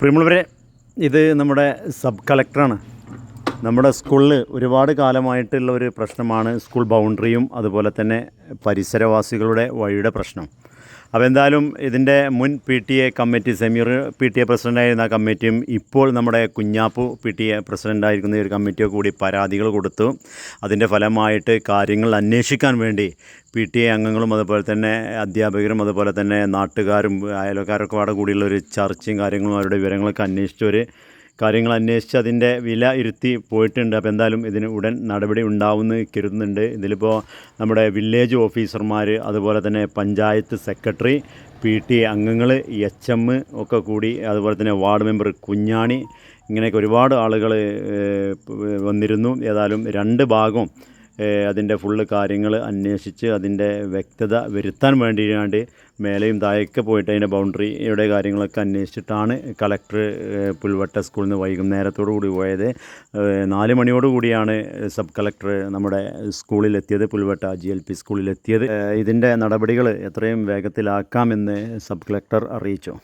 പ്രിയമുള്ളവരെ ഇത് നമ്മുടെ സബ് കളക്ടറാണ്. നമ്മുടെ സ്കൂളിൽ ഒരുപാട് കാലമായിട്ടുള്ള ഒരു പ്രശ്നമാണ് സ്കൂൾ ബൗണ്ടറിയും അതുപോലെ തന്നെ പരിസരവാസികളുടെ വഴിയുടെ പ്രശ്നം. അപ്പോൾ എന്തായാലും ഇതിന്റെ മുൻ P T A committee Sameer P T A പ്രസിഡന്റായിരുന്ന കമ്മിറ്റിയും ഇപ്പോൾ നമ്മുടെ കുഞ്ഞാപ്പു പി ടി എ പ്രസിഡന്റായിരിക്കുന്ന ഒരു കമ്മിറ്റിയോ കൂടി പരാതികൾ കൊടുത്തു. അതിന്റെ ഫലമായിട്ട് കാര്യങ്ങൾ അന്വേഷിക്കാൻ വേണ്ടി പി ടി എ അംഗങ്ങളും അതുപോലെ തന്നെ അധ്യാപകരും അതുപോലെ തന്നെ നാട്ടുകാരും അയൽക്കാരൊക്കെ അവിടെ കൂടിയുള്ള ഒരു ചർച്ചയും കാര്യങ്ങളും അവരുടെ വിവരങ്ങളൊക്കെ അന്വേഷിച്ചൊരു കാര്യങ്ങൾ അന്വേഷിച്ച് അതിന്റെ വില ഇരുത്തി പോയിട്ടുണ്ട്. അപ്പോൾ എന്തായാലും ഇതിന് ഉടൻ നടപടി ഉണ്ടാവുമെന്ന് കരുതുന്നുണ്ട്. ഇതിലിപ്പോൾ നമ്മുടെ വില്ലേജ് ഓഫീസർമാർ അതുപോലെ തന്നെ പഞ്ചായത്ത് സെക്രട്ടറി പി ടി അംഗങ്ങൾ എച്ച് എം ഒക്കെ കൂടി അതുപോലെ തന്നെ വാർഡ് മെമ്പർ കുഞ്ഞാണി ഇങ്ങനെയൊക്കെ ഒരുപാട് ആളുകൾ വന്നിരുന്നു. ഏതായാലും രണ്ട് ഭാഗവും അതിന്റെ ഫുള്ള് കാര്യങ്ങൾ അന്വേഷിച്ച് അതിന്റെ വ്യക്തത വരുത്താൻ വേണ്ടിയാണ്ട് മേലെയും താഴേക്ക് പോയിട്ട് അതിന്റെ ബൗണ്ടറിയുടെ കാര്യങ്ങളൊക്കെ അന്വേഷിച്ചിട്ടാണ് കളക്ടർ പുൽവട്ട സ്കൂളിൽ നിന്ന് വൈകുന്നേരത്തോടു കൂടി പോയത്. നാല് മണിയോട് കൂടിയാണ് സബ് കളക്ടർ നമ്മുടെ സ്കൂളിലെത്തിയത് പുൽവട്ട ജി എൽ പി സ്കൂളിലെത്തിയത് ഇതിന്റെ നടപടികൾ എത്രയും വേഗത്തിലാക്കാമെന്ന് സബ് കളക്ടർ അറിയിച്ചു.